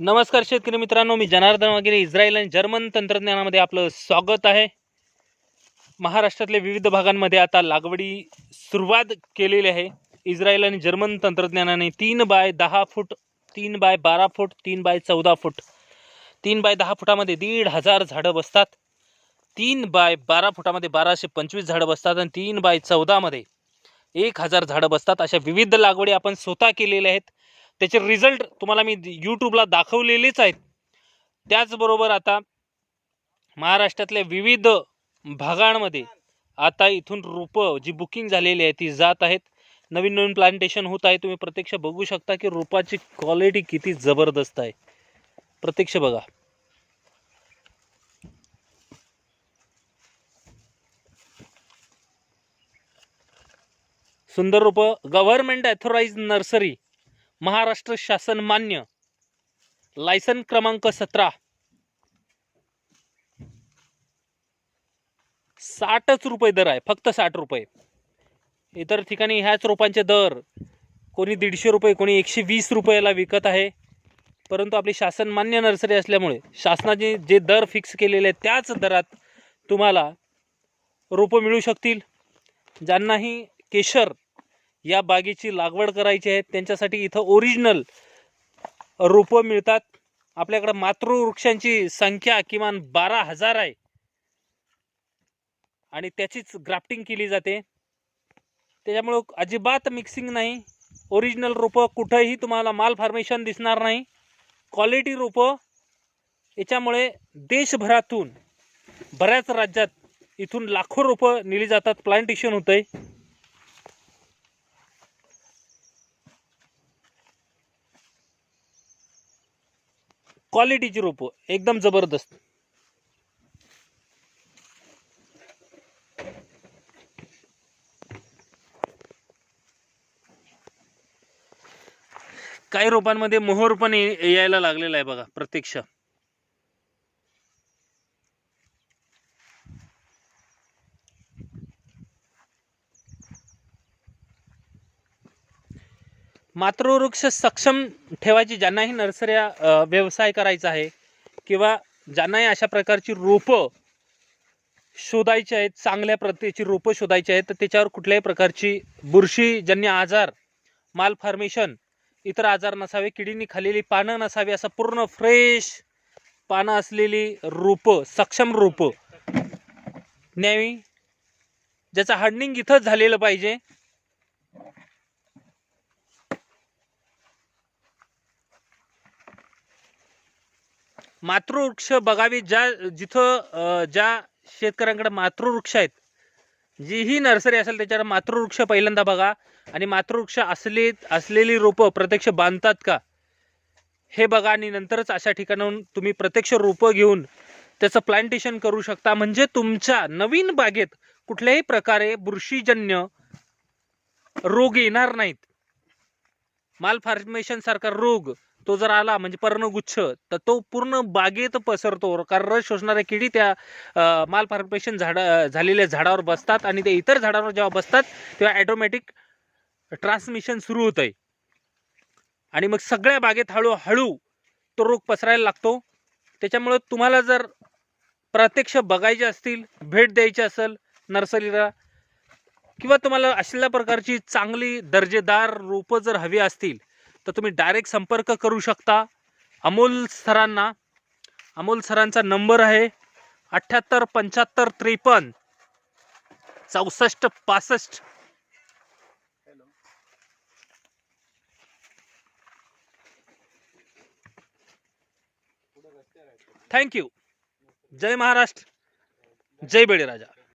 नमस्कार शेतकरी मित्रांनो मी जनार्दन वगैरे इस्रायल आणि जर्मन तंत्रज्ञानामध्ये आपलं स्वागत आहे. महाराष्ट्रातल्या विविध भागांमध्ये आता लागवडी सुरुवात केलेली आहे. इस्रायल आणि जर्मन तंत्रज्ञानाने तीन बाय दहा फूट तीन बाय बारा फूट तीन बाय चौदा फूट तीन बाय दहा फुटामध्ये दीड हजार झाडं बसतात. तीन बाय बारा फुटामध्ये बाराशे पंचवीस झाडं बसतात आणि तीन बाय चौदामध्ये एक हजार झाडं बसतात. अशा विविध लागवडी आपण स्वतः केलेल्या आहेत. त्याचे रिझल्ट तुम्हाला मी यूट्यूबला दाखवलेलेच आहेत. त्याचबरोबर आता महाराष्ट्रातल्या विविध भागांमध्ये आता इथून रोपं जी बुकिंग झालेली आहे ती जात आहेत. नवीन नवीन प्लांटेशन होत आहे. तुम्ही प्रत्यक्ष बघू शकता की रोपाची क्वालिटी किती जबरदस्त आहे. प्रत्यक्ष बघा. सुंदर रोपं. Government authorise nursery. महाराष्ट्र शासन मान्य. लायसन क्रमांक सतरा. साठच रुपये दर आहे फक्त साठ रुपये. इतर ठिकाणी ह्याच रोपांचे दर कोणी दीडशे रुपये कोणी एकशे वीस रुपयाला विकत आहे. परंतु आपली शासन मान्य नर्सरी असल्यामुळे शासनाने जे दर फिक्स केलेले आहेत त्याच दरात तुम्हाला रोपं मिळू शकतील. ज्यांनाही केशर या बागेची लागवड करायची आहे. त्यांच्यासाठी इथं ओरिजिनल रोपं मिळतात. आपल्याकडं मातृवृक्षांची संख्या किमान बारा हजार आहे. आणि त्याचीच ग्राफ्टिंग केली जाते. त्याच्यामुळं अजिबात मिक्सिंग नाही. ओरिजिनल रोपं कुठंही तुम्हाला माल फॉर्मेशन दिसणार नाही. क्वालिटी रोपं. याच्यामुळे देशभरातून बऱ्याच राज्यात इथून लाखो रोपं नेली जातात. प्लांटेशन होतं आहे क्वालिटीची रोपं एकदम जबरदस्त. काही रोपांमध्ये मोहर पण ये- यायला लागलेला आहे बघा प्रत्यक्ष. मातृवृक्ष सक्षम ठेवायची ज्यांनाही नर्सऱ्या व्यवसाय करायचा आहे किंवा ज्यांनाही अशा प्रकारची रोपं शोधायची आहेत चांगल्या प्रतीची रोपं शोधायची आहेत तर त्याच्यावर कुठल्याही प्रकारची बुरशीजन्य आजार मालफॉर्मेशन इतर आजार नसावे किडींनी खाल्लेली पानं नसावी असं पूर्ण फ्रेश पानं असलेली रोपं सक्षम रोपं न्यावी ज्याचं हार्डनिंग इथंच झालेलं पाहिजे. मातृवृक्ष बघावी ज्या जिथं ज्या शेतकऱ्यांकडे मातृवृक्ष आहेत जी ही नर्सरी असेल त्याच्यावर मातृवृक्ष पहिल्यांदा बघा. आणि मातृवृक्ष असले असलेली रोपं प्रत्यक्ष बांधतात का? हे बघा आणि नंतरच अशा ठिकाणाहून तुम्ही प्रत्यक्ष रोपं घेऊन त्याचं प्लांटेशन करू शकता. म्हणजे तुमच्या नवीन बागेत कुठल्याही प्रकारे बुरशीजन्य रोग येणार नाहीत. माल फॉर्मेशन सारखा रोग तो जर आला म्हणजे पर्णगुच्छ तर तो पूर्ण बागेत पसरतो. कारण रस शोषणाऱ्या किडी त्या माल फॉर्मेशन झाड झालेल्या झाडावर बसतात आणि ते इतर झाडावर जेव्हा बसतात तेव्हा ॲटोमॅटिक ट्रान्समिशन सुरू होतं आहे आणि मग सगळ्या बागेत हळूहळू तो रोग पसरायला लागतो. त्याच्यामुळं तुम्हाला जर प्रत्यक्ष बघायचे असतील भेट द्यायची असेल नर्सरीला किंवा तुम्हाला अशा प्रकारची चांगली दर्जेदार रोपं जर हवी असतील तर तुम्ही डायरेक्ट संपर्क करू शकता. अमोल सरांना. अमोल सरांचा नंबर आहे अठ्ठ्याहत्तर पंच्याहत्तर त्रेपन्न चौसष्ट पासष्ट. थँक्यू जय महाराष्ट्र. जय बळीराजा.